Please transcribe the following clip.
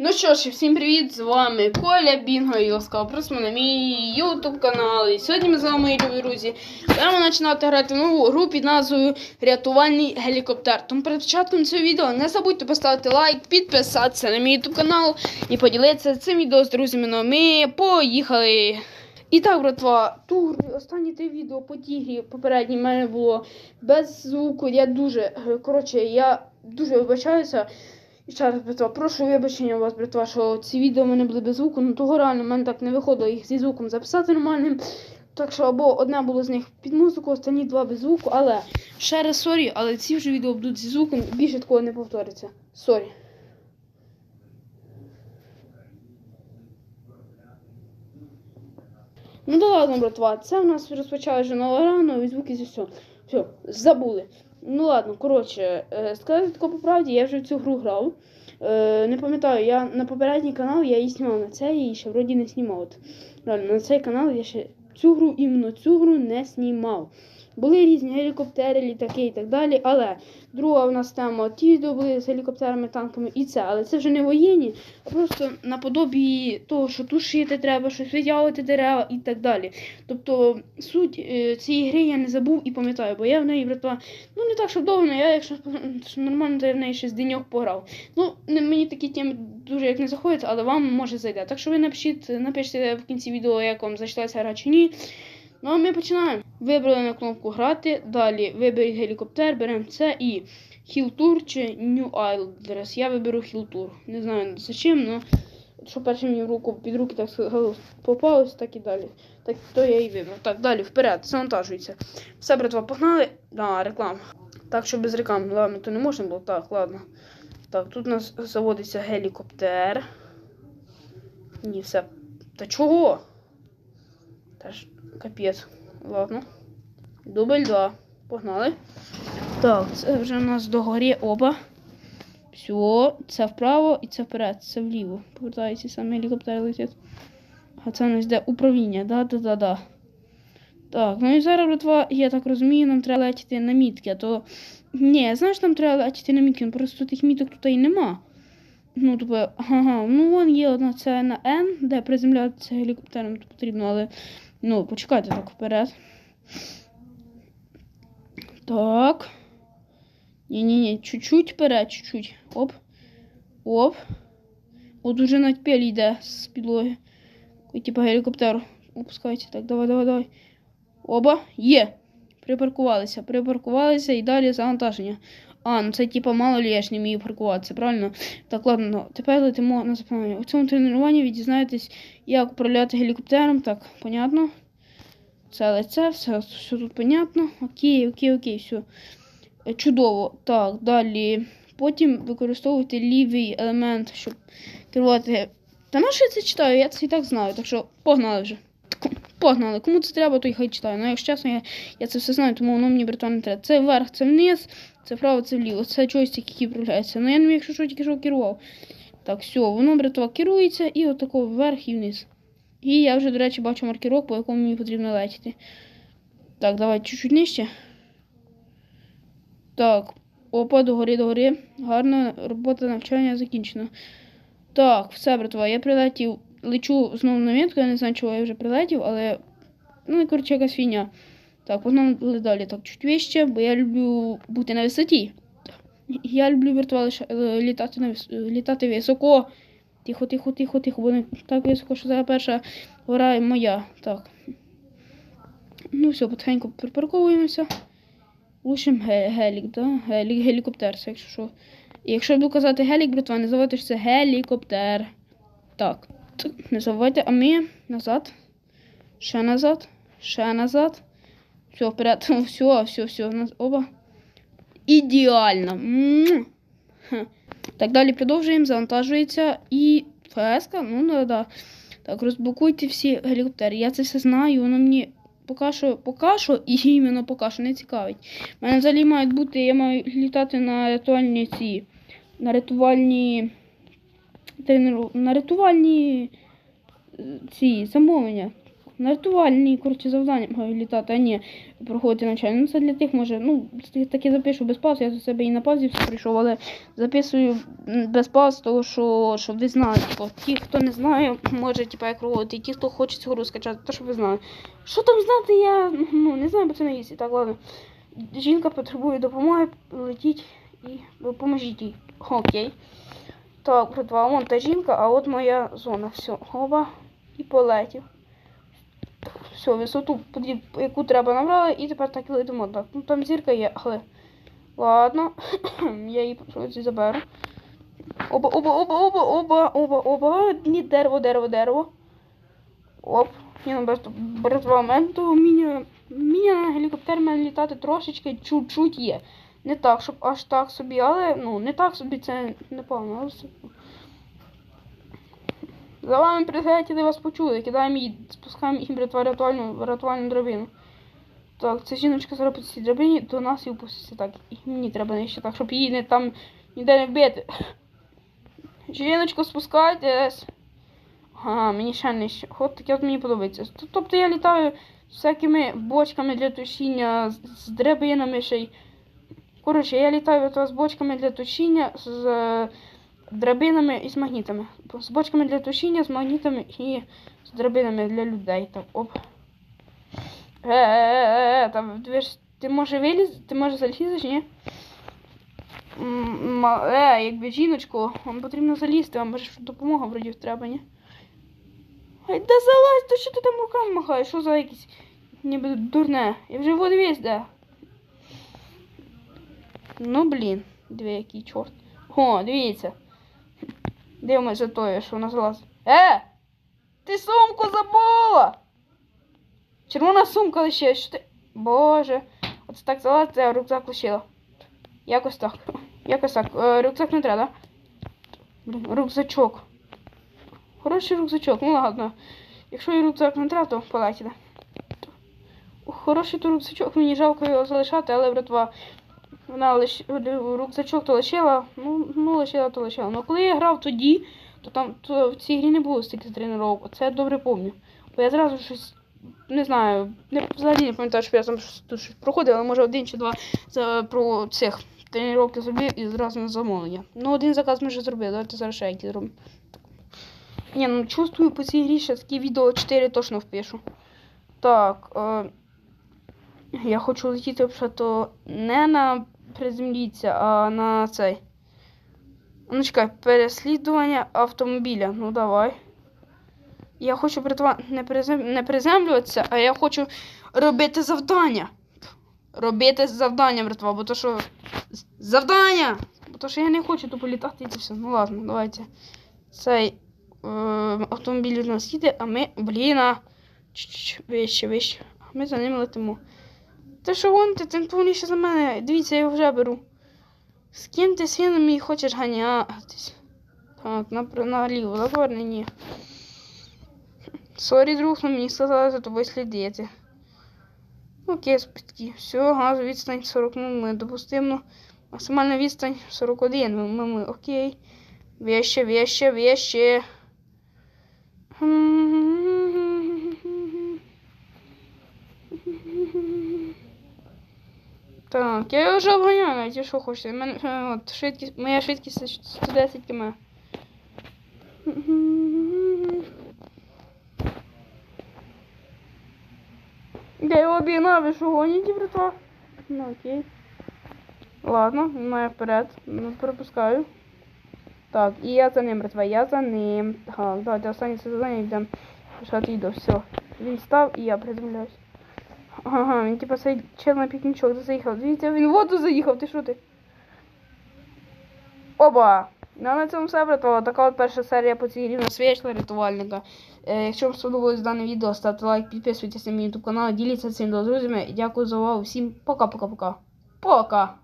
Ну що ж, всім привіт! З вами Коля Бінго і ласкаво просимо на мій YouTube канал. І сьогодні ми з вами, любі друзі, будемо починати грати нову гру під назвою Рятувальний гелікоптер. Тому перед початком цього відео не забудьте поставити лайк, підписатися на мій YouTube канал і поділитися цим відео з друзями. Ну, ми поїхали! І так, братва, ту гру- останні три відео по тій грі попередній в мене було без звуку. Я дуже, коротше, я дуже вибачаюся. І ще раз, братва, прошу вибачення у вас, братва, що ці відео в мене були без звуку, ну того реально в мене так не виходило їх зі звуком записати нормальним. Так що або одне було з них під музику, останні два без звуку, але ще раз сорі, але ці вже відео будуть зі звуком, і більше такого не повториться. Сорі. Ну да ладно, братва, це у нас розпочали вже нова гра, нові звуки зі все. Все, забули. Ну ладно, коротше, е, сказати таку по правді, я вже в цю гру грав. Е, не пам'ятаю, я на попередній канал я її знімав, на цей її ще вроді не знімав. Реально, на цей канал я ще цю гру, іменно цю гру не знімав. Були різні гелікоптери, літаки і так далі, але друга у нас тема ті були з гелікоптерами, танками і це, але це вже не воєнні, а просто наподобі того, що тушити треба, щось витягувати дерева і так далі. Тобто суть е, цієї гри я не забув і пам'ятаю, бо я в неї, братва, ну не так, щоб довго, я, якщо що нормально, то я в неї ще з деньок пограв. Ну, мені такі теми дуже як не заходять, але вам може зайде. Так що ви напишіть, напишіть в кінці відео, як вам зайшла ця гра чи ні. Ну а ми починаємо. Вибрали на кнопку грати. Далі виберіть гелікоптер, беремо це і Tour чи New Islanders. Я виберу Tour. Не знаю за чим, але що перше мені руку під руки так попалось, так і далі. Так то я і вибрав. Так, далі, вперед, завантажується. Все, братва, погнали. Да, реклама. Так, що без реклами, ладно, то не можна було. Так, ладно. Так, тут у нас заводиться гелікоптер. Ні, все. Та чого? Та ж капець. Ладно. Дубль 2. Погнали. Так, це вже у нас догорі оба. Все, це вправо і це вперед, це вліво. Повертається саме гелікоптер летить. А це у нас йде управління, да-да-да-да. Так, ну і зараз, братва, я так розумію, нам треба летіти на мітки, а то. Ні, знаєш, нам треба летіти на мітки, ну просто тих міток тут і нема. Ну, тобто, ага, ну вон є одна це на N, де приземлятися гелікоптером потрібно, але. Ну, почекайте так вперед. Так. Ні-ні-ні, чуть-чуть вперед, чуть-чуть. Оп. Оп. От уже навіть пель йде з підлоги. Типа гелікоптер. Опускається. Так, давай, давай, давай. Оба. Є. Припаркувалися. Припаркувалися і далі завантаження. А, ну це типа мало ли я ж не вмію паркуватися, правильно? Так, ладно, тепер летимо на заправлення. У цьому тренуванні ви дізнаєтесь, як управляти гелікоптером. Так, понятно. Це лице, все, все тут понятно. Окей, окей, окей, все. Чудово. Так, далі. Потім використовуйте лівий елемент, щоб керувати. Та на що я це читаю? Я це і так знаю, так що погнали вже. Погнали. Кому це треба, то й хай читає. Ну, якщо чесно, я, я це все знаю, тому воно мені братва не треба. Це вверх, це вниз, це вправо, це вліво. Це джойстик, який управляється. Ну я не міг, якщо що тільки що керував. Так, все, воно, братва, керується і отако вверх і вниз. І я вже, до речі, бачу маркерок, по якому мені потрібно летіти. Так, давай чуть-чуть нижче. Так, опа, догори, догори. Гарна робота навчання закінчена. Так, все, братва, я прилетів. Лечу знову на метку, я не знаю, чого я вже прилетів, але. Ну, коротше, якась фігня. Так, погнали далі так чуть вище, бо я люблю бути на висоті. Я люблю братва, е, літати на вис... літати високо. Тихо, тихо, тихо, тихо, бо не так високо, що зараз перша гора моя. Так. Ну все, потихеньку припарковуємося. Лучшим ге- гелік, да? Гелік, гелікоптер, якщо що. Якщо буду казати гелік, братва, не забувайте, що це гелікоптер. Так. Не забувайте, а ми назад. Ще назад. Ще назад. Все, вперед. Все, все, все. Оба. Ідеально. Так, далі продовжуємо, завантажується і ФСК, ну да, да. Так, розблокуйте всі гелікоптери. Я це все знаю, воно мені поки що, поки що і іменно поки що не цікавить. У мене взагалі мають бути, я маю літати на рятувальні ці. На рятувальні. тренеру- На рятувальні е, ці замовлення. На рятувальні, коротше, завдання маю літати, а ні, проходити навчання. Ну, це для тих може, ну, таки запишу без пауз, я до себе і на паузі все прийшов, але записую без пауз, тому що, щоб ви знали. Бо ті, хто не знає, може, типу, як робити, і ті, хто хоче цю гру скачати, то щоб ви знали. Що там знати, я ну, не знаю, бо це не їсти. Так, ладно. Жінка потребує допомоги, летіть і допоможіть їй. Окей. Так, братва, вон та жінка, а от моя зона. Все, оба. І полетів. Все, висоту, яку треба набрали, і тепер так і летимо. Так, ну там зірка є, але. Ладно. Я її заберу. Оба, оба, оба, оба, оба, оба, оба. Ні, дерево, дерево, дерево. Оп. Ні, ну просто братва, у мене то вміння, вміння на гелікоптері мене літати трошечки чуть-чуть є. Не так, щоб аж так собі, але ну, не так собі це непогано, але все. За вами прилетіли вас почули, кидаємо її, спускаємо їм братва рятувальну, рятувальну драбину. Так, ця жіночка по цій драбині до нас і опуститься так. І мені треба нижче так, щоб її не там ніде не вбити. Жіночко, спускайтесь. Ага, мені ще нижче. От таке от мені подобається. Тобто я літаю з всякими бочками для тушіння, з, драбинами ще й. Коротше, я літаю з бочками для тушіння, з драбинами і з магнітами. З бочками для тушіння, з магнітами і з драбинами для людей. Так, оп. Е-е-е, там ви ж- ти може виліз, ти може залізеш, ні? Е, якби жіночку, вам потрібно залізти, вам ж допомога вроді треба, ні? Ай, да залазь, то що ти там руками махаєш? Що за якісь ніби дурне? Я вже вот весь, де. Ну, блін, диви, який чорт. О, дивіться. Дивимось за тою, що вона залазить. Е! Ти сумку забула! Червона сумка лише, що ти. Боже. Оце так залазить, а рюкзак лишила. Якось так. Якось так. Е, рюкзак не треба, да? Рюкзачок. Хороший рюкзачок, ну ладно. Якщо і рюкзак не треба, то полетіли. Хороший то рюкзачок, мені жалко його залишати, але братва. Вона лиш... рюкзачок то лишила, ну, ну лишила, то лишила. Ну коли я грав тоді, то там то в цій грі не було стільки тренувань. Це я добре пам'ятаю. Бо я зразу щось, не знаю, не, взагалі не пам'ятаю, що я там тут щось проходив, але може один чи два за, про цих тренування зробив і зразу на замовлення. Ну, один заказ ми вже зробили, давайте зараз ще який зробимо. Ні, ну чувствую по цій грі ще такі відео 4 точно впишу. Так. Е, я хочу летіти взагалі то не на приземліться, а на цей. Ну чекай, переслідування автомобіля. Ну давай. Я хочу братва, не, призем... не приземлюватися, а я хочу робити завдання. Робити завдання, братва, бо то що. Завдання! Бо то що я не хочу тупо літати і все. Ну ладно, давайте. Цей е, автомобіль у нас їде, а ми, блін, а. Вище, вище. А ми за ним летимо. Та що гонити, тим повніше за мене. Дивіться, я його вже беру. З ким ти сином мій хочеш ганятись? Так, наліво, заверни, ні. Сорі, друг, но мені сказали за тобою слідити. Окей, спитки. Все, газ, відстань 40 мм. Допустимо. Максимальна відстань 41 мм. Окей. Веще, веще, веще. Так, я вже обганяю, навіть і що хочете. Мене, е, от, швидкість, моя швидкість 110 км. Я його обігнав, ви що гоніте, братва? Ну окей. Ладно, має вперед. Ну, пропускаю. Так, і я за ним, братва, я за ним. Так, давайте останнє завдання йдемо. Пішати йду, все. Він став і я приземляюсь. Ага, він типа цей чел пікнічок заїхав. Дивіться, він в воду заїхав, ти що ти? Оба! Ну, на цьому все, братва. Така от перша серія по цій у нас рятувальника. Е, якщо вам сподобалось дане відео, ставте лайк, підписуйтесь на мій YouTube канал, діліться цим до друзями. Дякую за увагу. Всім пока-пока-пока. Пока!